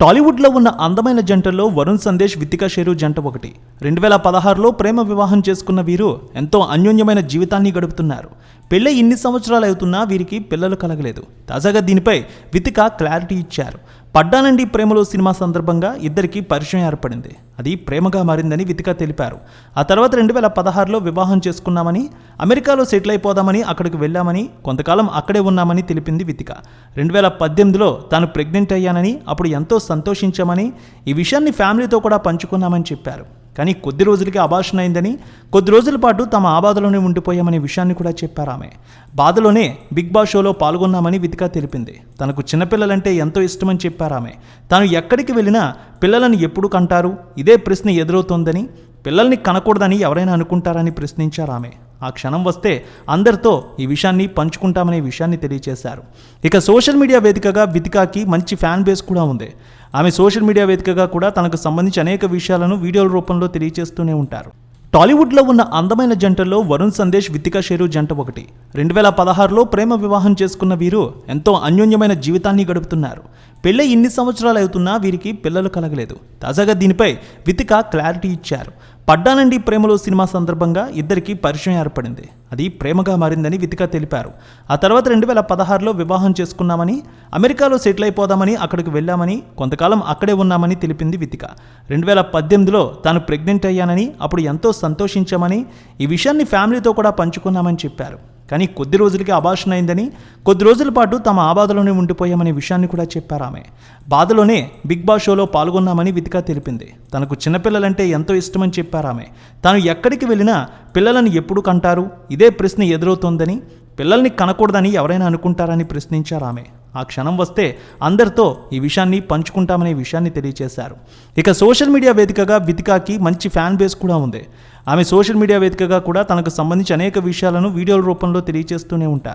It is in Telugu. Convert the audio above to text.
టాలీవుడ్లో ఉన్న అందమైన జంటల్లో వరుణ్ సందేశ్ విత్తికా షేరు జంట ఒకటి. రెండు వేల పదహారులో ప్రేమ వివాహం చేసుకున్న వీరు ఎంతో అన్యోన్యమైన జీవితాన్ని గడుపుతున్నారు. పెళ్ళై ఇన్ని సంవత్సరాలు అవుతున్నా వీరికి పిల్లలు కలగలేదు. తాజాగా దీనిపై వితిక క్లారిటీ ఇచ్చారు. పడ్డానండి ప్రేమలో సినిమా సందర్భంగా ఇద్దరికి పరిచయం ఏర్పడింది. అది ప్రేమగా మారిందని వితిక తెలిపారు. ఆ తర్వాత రెండు వేల పదహారులో వివాహం చేసుకున్నామని అమెరికాలో సెటిల్ అయిపోదామని అక్కడికి వెళ్ళామని కొంతకాలం అక్కడే ఉన్నామని తెలిపింది వితిక. రెండు వేల పద్దెనిమిదిలో తాను ప్రెగ్నెంట్ అయ్యానని అప్పుడు ఎంతో సంతోషించామని ఈ విషయాన్ని ఫ్యామిలీతో కూడా పంచుకున్నామని చెప్పారు. కానీ కొద్ది రోజులకి అభాషణ అయిందని కొద్ది రోజుల పాటు తమ ఆబాధలోనే ఉండిపోయామనే విషయాన్ని కూడా చెప్పారు ఆమె. బాధలోనే బిగ్ బాస్ షోలో పాల్గొన్నామని వితికా తెలిపింది. తనకు చిన్నపిల్లలంటే ఎంతో ఇష్టమని చెప్పారు ఆమె. తాను ఎక్కడికి వెళ్ళినా పిల్లలను ఎప్పుడు కంటారు? ఇదే ప్రశ్న ఎదురవుతోందని పిల్లల్ని కనకూడదని ఎవరైనా అనుకుంటారని ప్రశ్నించారు ఆమె. ఆ క్షణం వస్తే అందరితో ఈ విషయాన్ని పంచుకుంటామనే విషయాన్ని తెలియజేశారు ఇక సోషల్ మీడియా వేదికగా వితికాకి మంచి ఫ్యాన్ బేస్ కూడా ఉంది. ఆమె సోషల్ మీడియా వేదికగా కూడా తనకు సంబంధించి అనేక విషయాలను వీడియోల రూపంలో తెలియజేస్తూనే ఉంటారు. టాలీవుడ్లో ఉన్న అందమైన జంటల్లో వరుణ్ సందేశ్ వితికా షేరు జంట ఒకటి. రెండు వేల పదహారులో ప్రేమ వివాహం చేసుకున్న వీరు ఎంతో అన్యోన్యమైన జీవితాన్ని గడుపుతున్నారు. పెళ్ళై ఇన్ని సంవత్సరాలు అవుతున్నా వీరికి పిల్లలు కలగలేదు. తాజాగా దీనిపై వితిక క్లారిటీ ఇచ్చారు. పడ్డానండి ప్రేమలో సినిమా సందర్భంగా ఇద్దరికి పరిచయం ఏర్పడింది. అది ప్రేమగా మారిందని వితిక తెలిపారు. ఆ తర్వాత రెండు వేల పదహారులో వివాహం చేసుకున్నామని అమెరికాలో సెటిల్ అయిపోదామని అక్కడికి వెళ్ళామని కొంతకాలం అక్కడే ఉన్నామని తెలిపింది వితిక. రెండు వేల పద్దెనిమిదిలో తాను ప్రెగ్నెంట్ అయ్యానని అప్పుడు ఎంతో సంతోషించామని ఈ విషయాన్ని ఫ్యామిలీతో కూడా పంచుకున్నామని చెప్పారు. కానీ కొద్ది రోజులకి అభాషణ అయిందని కొద్ది రోజుల పాటు తమ ఆబాధలోనే ఉండిపోయామనే విషయాన్ని కూడా చెప్పారు ఆమె. బాధలోనే బిగ్ బాస్ షోలో పాల్గొన్నామని వితిక తెలిపింది. తనకు చిన్నపిల్లలంటే ఎంతో ఇష్టమని చెప్పారు ఆమె. తాను ఎక్కడికి వెళ్ళినా పిల్లలను ఎప్పుడు కంటారు? ఇదే ప్రశ్న ఎదురవుతోందని పిల్లల్ని కనకూడదని ఎవరైనా అనుకుంటారని ప్రశ్నించారు ఆమె. ఆ క్షణం వస్తే అందరితో ఈ విషయాన్ని పంచుకుంటామనే విషయాన్ని తెలియజేశారు ఇక సోషల్ మీడియా వేదికగా వితికాకి మంచి ఫ్యాన్ బేస్ కూడా ఉంది. ఆమె సోషల్ మీడియా వేదికగా కూడా తనకు సంబంధించి అనేక విషయాలను వీడియోల రూపంలో తెలియజేస్తూనే ఉంటారు.